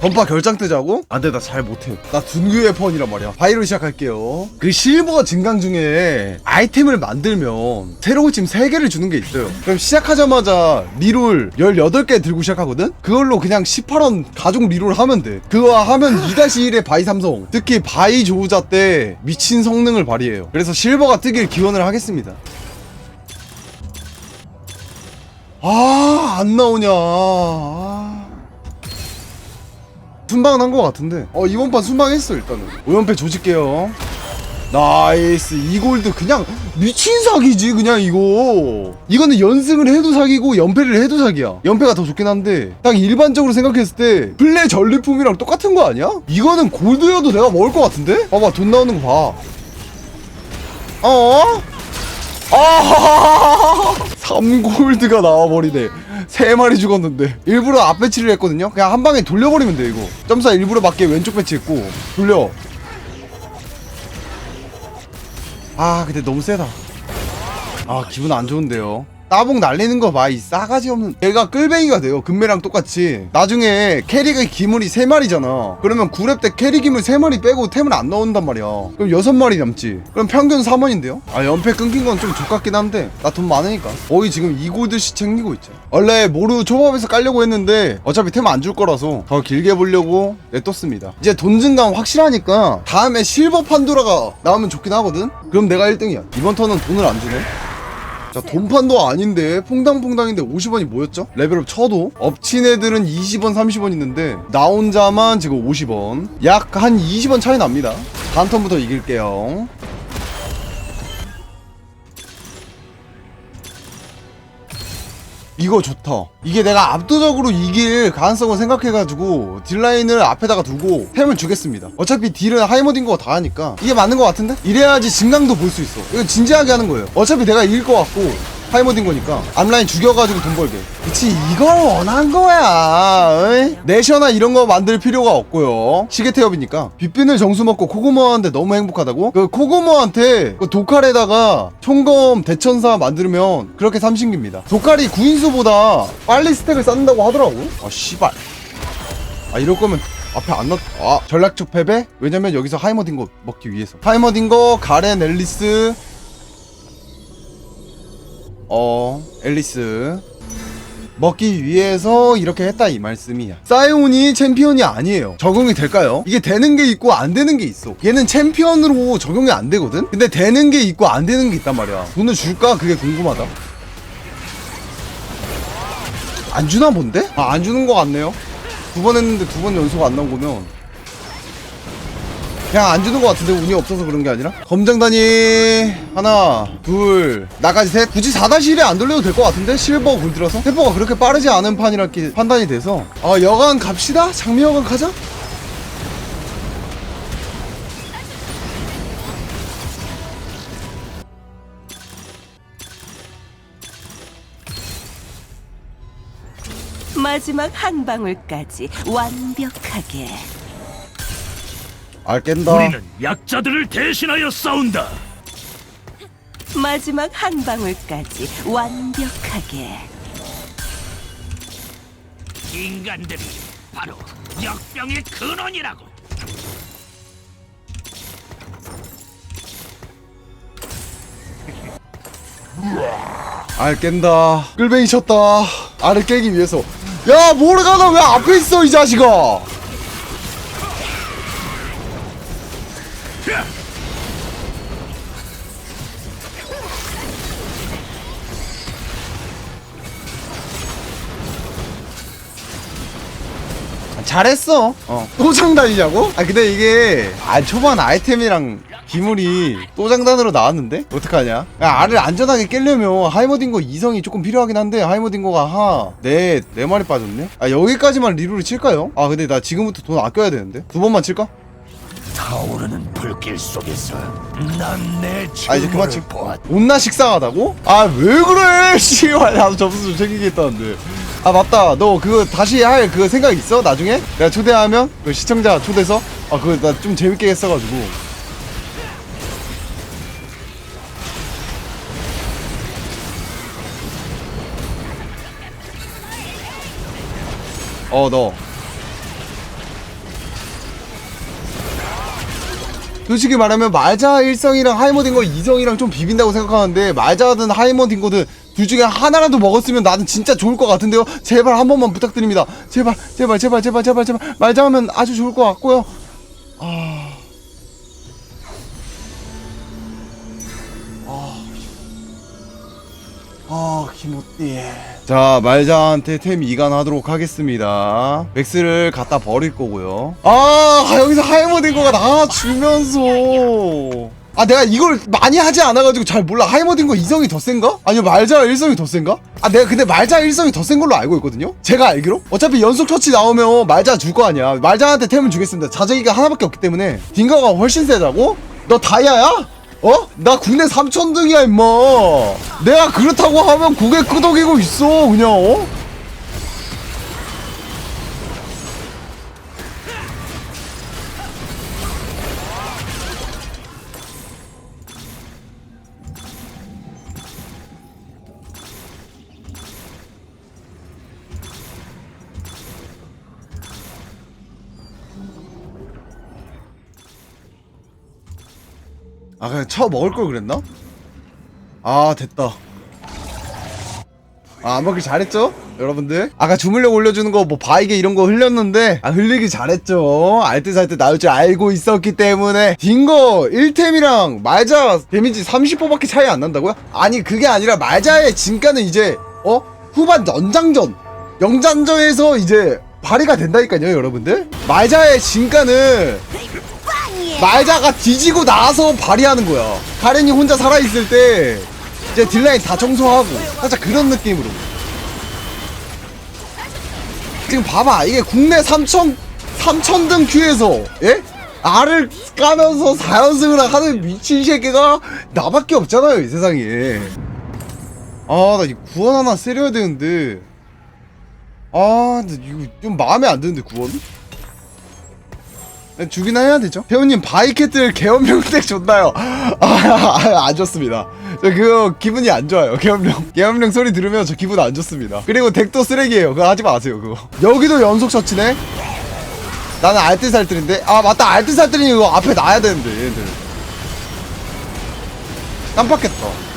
던파 결장 뜨자고? 안 돼 나 잘 못해 나 둔규의 펀이란 말이야. 바이로 시작할게요. 그 실버 증강 중에 아이템을 만들면 새로운 팀 3개를 주는 게 있어요. 그럼 시작하자마자 리롤 18개 들고 시작하거든? 그걸로 그냥 18원 가족 리롤 하면 돼. 그거 하면 2-1의 바이 삼성. 특히 바이 조우자 때 미친 성능을 발휘해요. 그래서 실버가 뜨길 기원을 하겠습니다. 아, 안 나오냐. 아. 순방은 한 것 같은데. 어, 이번 판 순방했어, 일단은. 오연패 조질게요. 나이스. 이 골드 그냥 미친 사기지, 그냥 이거. 이거는 연승을 해도 사기고, 연패를 해도 사기야. 연패가 더 좋긴 한데, 딱 일반적으로 생각했을 때, 플레 전리품이랑 똑같은 거 아니야? 이거는 골드여도 내가 먹을 것 같은데? 봐봐, 돈 나오는 거 봐. 어? 아 3골드가 나와버리네. 3마리 죽었는데. 일부러 앞 배치를 했거든요? 그냥 한 방에 돌려버리면 돼 이거. 점사 일부러 맞게 왼쪽 배치했고. 돌려. 아 근데 너무 세다. 아 기분 안 좋은데요 따봉 날리는 거 봐 이 싸가지 없는. 얘가 끌뱅이가 돼요 금매랑 똑같이. 나중에 캐리가 기물이 3마리잖아. 그러면 9렙 때 캐리 기물 3마리 빼고 템은 안 나온단 말이야. 그럼 6마리 남지. 그럼 평균 3원인데요? 아 연패 끊긴 건 좀 족같긴 한데 나 돈 많으니까. 거의 지금 2골드씩 챙기고 있죠 원래 모루 초밥에서 깔려고 했는데 어차피 템 안 줄 거라서 더 길게 보려고 냅뒀습니다. 이제 돈 증강 확실하니까 다음에 실버 판도라가 나오면 좋긴 하거든? 그럼 내가 1등이야. 이번 턴은 돈을 안 주네 자 돈판도 아닌데 퐁당퐁당인데 50원이 뭐였죠? 레벨업 쳐도 엎친 애들은 20원 30원 있는데 나 혼자만 지금 50원. 약 한 20원 차이 납니다. 다음 턴부터 이길게요 이거 좋다. 이게 내가 압도적으로 이길 가능성을 생각해가지고 딜라인을 앞에다가 두고 템을 주겠습니다. 어차피 딜은 하이머딘 거가 다 하니까 이게 맞는 것 같은데? 이래야지 증강도 볼 수 있어. 이거 진지하게 하는 거예요. 어차피 내가 이길 것 같고 하이머딘 거니까 앞라인 죽여가지고 돈 벌게. 그치 이걸 원한 거야. 어이? 내셔나 이런 거 만들 필요가 없고요. 시계 태엽이니까 빗빈을 정수 먹고 코고모한테 너무 행복하다고? 그 코고모한테 그 도칼에다가 총검 대천사 만들면 그렇게 삼신기입니다. 도칼이 구인수보다 빨리 스택을 쌓는다고 하더라고. 아 씨발. 아 이럴 거면 앞에 안 넣... 아 전략적 패배? 왜냐면 여기서 하이머딘 거 먹기 위해서 하이머딘 거 가렌 앨리스 어 앨리스 먹기 위해서 이렇게 했다 이 말씀이야 사이온이 챔피언이 아니에요 적용이 될까요? 이게 되는 게 있고 안 되는 게 있어 얘는 챔피언으로 적용이 안 되거든? 근데 되는 게 있고 안 되는 게 있단 말이야 돈을 줄까? 그게 궁금하다 안 주나 본데? 아 안 주는 거 같네요 두 번 했는데 두 번 연속 안 나온 거면 그냥 안 주는 것 같은데 운이 없어서 그런 게 아니라? 검정단이 하나 둘 나까지 셋? 굳이 4-1에 안 돌려도 될 것 같은데? 실버 골드라서? 템포가 그렇게 빠르지 않은 판이랄게 판단이 돼서. 아 여간 갑시다? 장미 여간 가자? 마지막 한 방울까지 완벽하게 알 깬다. 우리는 약자들을 대신하여 싸운다. 마지막 한 방울까지 완벽하게. 인간들이 바로 역병의 근원이라고. 알 깬다. 끌뱅이 쳤다. 알을 깨기 위해서. 야 모르가나 왜 앞에 있어 이 자식아 잘했어. 어. 또장 달리냐고? 아 근데 이게 아 초반 아이템이랑 기물이 또장단으로 나왔는데 어떡하냐? 야, 알을 안전하게 깰려면 하이머딩거 이성이 조금 필요하긴 한데 하이머딩거가 하 네 네 마리 빠졌네. 아 여기까지만 리롤을 칠까요? 아 근데 나 지금부터 돈 아껴야 되는데 두 번만 칠까? 타오르는 불길 속에서 난내 아 이제 그만 칠. 보았다. 온나 식상하다고? 아 왜 그래? 씨발 나도 점수 좀 챙기겠다는데. 아 맞다. 너 그거 다시 할 그 생각 있어? 나중에? 내가 초대하면? 그 시청자 초대서? 아 그거 나 좀 재밌게 했어가지고. 어너. 솔직히 말하면 말자 일성이랑 하이모딩거 이정이랑 좀 비빈다고 생각하는데 말자든 하이모딩거든 둘 중에 하나라도 먹었으면 나는 진짜 좋을 것 같은데요? 제발 한 번만 부탁드립니다. 제발 제발 제발 제발 제발 제발. 말자 하면 아주 좋을 것 같고요. 아... 아. 기모띠. 자 말자한테 템 이간하도록 하겠습니다. 맥스를 갖다 버릴 거고요. 아 여기서 하이머딩 거가 나와주면서 아 내가 이걸 많이 하지 않아가지고 잘 몰라 하이머딩 거 이성이 더 센가? 아니면 말자 일성이 더 센가? 아 내가 근데 말자 일성이 더 센 걸로 알고 있거든요 제가 알기로 어차피 연속 처치 나오면 말자 줄 거 아니야 말자한테 템을 주겠습니다 자재기가 하나밖에 없기 때문에 딩거가 훨씬 세다고? 너 다이아야? 어? 나 국내 3천 등이야 임마 내가 그렇다고 하면 고개 끄덕이고 있어 그냥 어? 아 그냥 쳐 먹을 걸 그랬나? 아 됐다 아, 안 먹길 잘했죠? 여러분들 아까 주물력 올려주는 거 뭐 바이게 이런 거 흘렸는데 아 흘리기 잘했죠 알뜰살뜰 나올 줄 알고 있었기 때문에 딩거 1템이랑 말자 데미지 30%밖에 차이 안 난다고요? 아니 그게 아니라 말자의 진가는 이제 어? 후반 연장전 영장전에서 이제 발휘가 된다니까요 여러분들 말자의 진가는 말자가 뒤지고 나서 발휘하는 거야. 가렌이 혼자 살아있을 때 이제 딜라인 다 청소하고 살짝 그런 느낌으로. 지금 봐봐 이게 국내 3천 3천 등 큐에서 예? 알을 까면서 4연승을 하는 미친 새끼가 나밖에 없잖아요 이 세상에. 아나 이 구원 하나 세려야 되는데. 아 근데 이거 좀 마음에 안 드는데 구원? 주긴 해야 되죠. 배우님 바이캐틀 개엄령덱 좋나요? 아, 안 좋습니다. 저 그거 기분이 안 좋아요. 개엄령 개엄령 소리 들으면 저 기분 안 좋습니다. 그리고 덱도 쓰레기예요. 그거 하지 마세요. 그거. 여기도 연속 처치네. 나는 알뜰살뜰인데. 아 맞다 알뜰살뜰이 이거 앞에 놔야 되는데 얘들. 깜빡했다.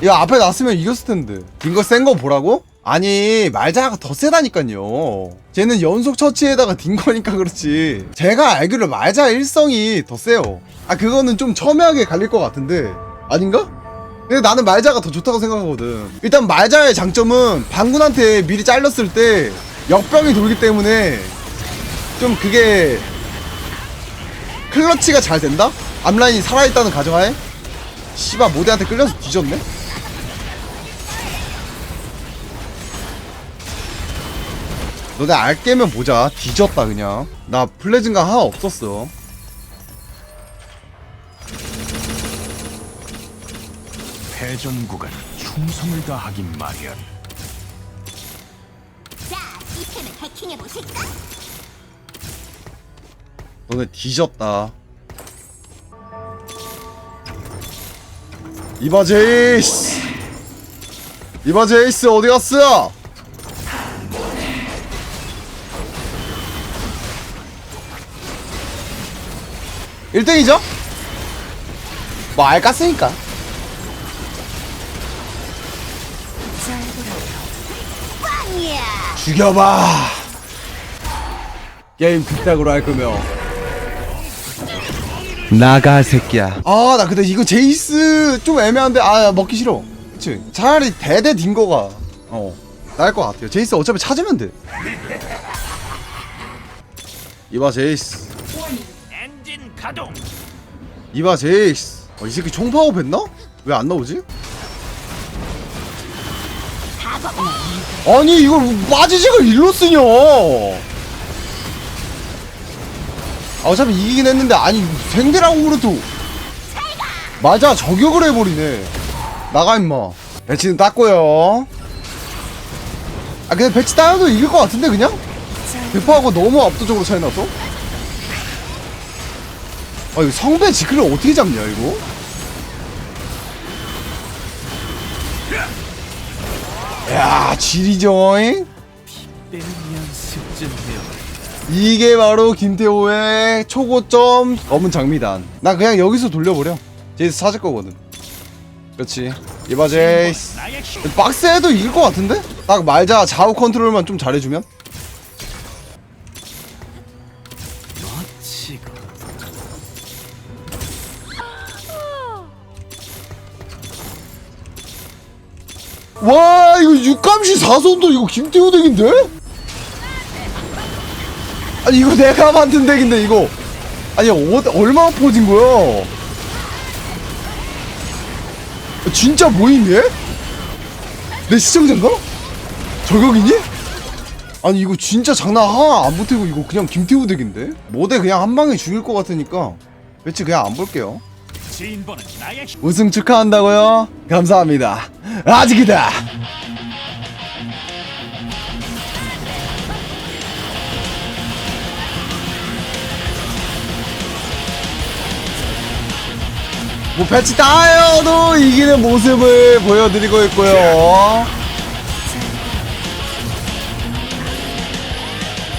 이거 앞에 놨으면 이겼을 텐데. 딩거 센 거 보라고? 아니 말자가 더 세다니까요. 쟤는 연속 처치에다가 딩거니까 그렇지. 제가 알기로 말자 일성이 더 세요. 아 그거는 좀 첨예하게 갈릴 것 같은데 아닌가? 근데 나는 말자가 더 좋다고 생각하거든. 일단 말자의 장점은 방군한테 미리 잘렸을 때 역병이 돌기 때문에 좀 그게 클러치가 잘 된다? 앞라인이 살아있다는 가정하에? 씨발 모대한테 끌려서 뒤졌네? 너네 알 깨면 보자 뒤졌다 그냥 나 플레즈인가 하나 없었어 패전국은 충성을 다하긴 마련. 자, 이 펜을 해킹해 보실까? 너네 뒤졌다 이봐 제이스 이봐 제이스 어디 갔어? 일등이죠 뭐 알깠으니까. 빵이야! 죽여봐. 게임 그따구로 할 거면. 나가 새끼야. 아 나 근데 이거 제이스 좀 애매한데 아 먹기 싫어. 그치? 차라리 대대 딩거가 어 나을 것 같아요. 제이스 어차피 찾으면 돼. 이봐 제이스 가동. 이봐 제이스 어, 이 새끼 총파업 했나? 왜 안 나오지? 아니 이걸 마지직을 일로 쓰냐 아, 어차피 이기긴 했는데 아니 생대라고 그래도 맞아 저격을 해버리네 나가 임마 배치는 땄고요 아 근데 배치 따여도 이길 것 같은데 그냥? 대파하고 너무 압도적으로 차이 나서 아 이거 성배 지크를 어떻게 잡냐 이거? 야 해요. 이게 바로 김태호의 초고점 검은 장미단. 나 그냥 여기서 돌려버려. 제이스 찾을 거거든. 그렇지. 이봐 제이스. 박스해도 이길 것 같은데? 딱 말자. 좌우 컨트롤만 좀 잘해주면 와 이거 육감시 사선도 이거 김태호 덱인데? 아니 이거 내가 만든 덱인데 이거 아니 어, 얼마나 퍼진 거야 진짜 모임 얘? 내 시청자인가? 저격이니? 아니 이거 진짜 장난 하나 안 보태고 이거 그냥 김태호 덱인데? 모대 그냥 한 방에 죽일 것 같으니까 배치 그냥 안 볼게요. 우승 축하한다고요? 감사합니다. 아직이다. 뭐 배치 따여도 이기는 모습을 보여드리고 있고요.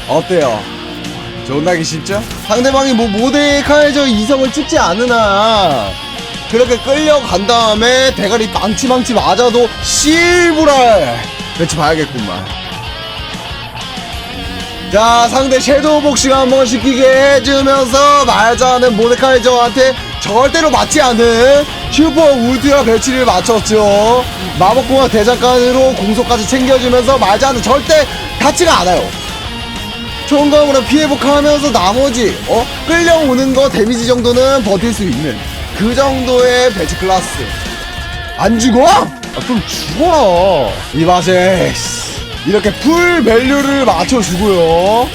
어때요? 존나기 쉽죠? 상대방이 뭐 모데카이저 이성을 찍지 않으나 그렇게 끌려간 다음에 대가리 망치망치 맞아도 실부랄 배치 봐야겠구만. 자 상대 섀도우 복싱 한번 시키게 해주면서 말자는 모데카이저한테 절대로 맞지 않은 슈퍼 울트라 배치를 맞췄죠. 마법공학 대장간으로 공속까지 챙겨주면서 말자는 절대 닿지가 않아요 총검으로 피해 복하면서 나머지 어? 끌려오는 거 데미지 정도는 버틸 수 있는 그 정도의 배치 클래스. 안 죽어? 아, 좀 죽어라 이 맛에 씨, 이렇게 풀 밸류를 맞춰주고요.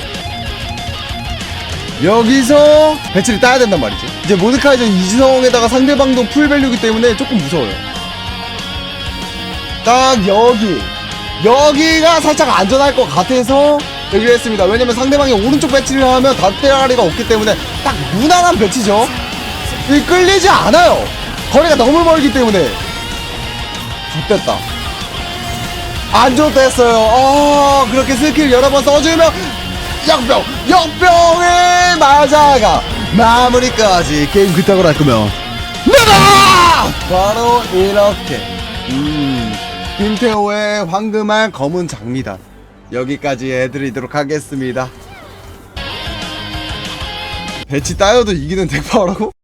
여기서 배치를 따야 된단 말이지 이제 모드카이저 이지성에다가 상대방도 풀 밸류기 때문에 조금 무서워요. 딱 여기. 여기가 살짝 안전할 것 같아서 여기를 했습니다. 왜냐면 상대방이 오른쪽 배치를 하면 닷대가리가 없기 때문에 딱 무난한 배치죠. 이 끌리지 않아요. 거리가 너무 멀기 때문에. 좋됐다. 안 좋댔어요. 어 그렇게 스킬 여러 번 써주면 역병 역병의 마자가 마무리까지 게임 그따구로 할 거면. 내가! 바로 이렇게. 음 김태호의 황금알 검은 장미단 여기까지 해드리도록 하겠습니다 배치 따여도 이기는 덱파워라고?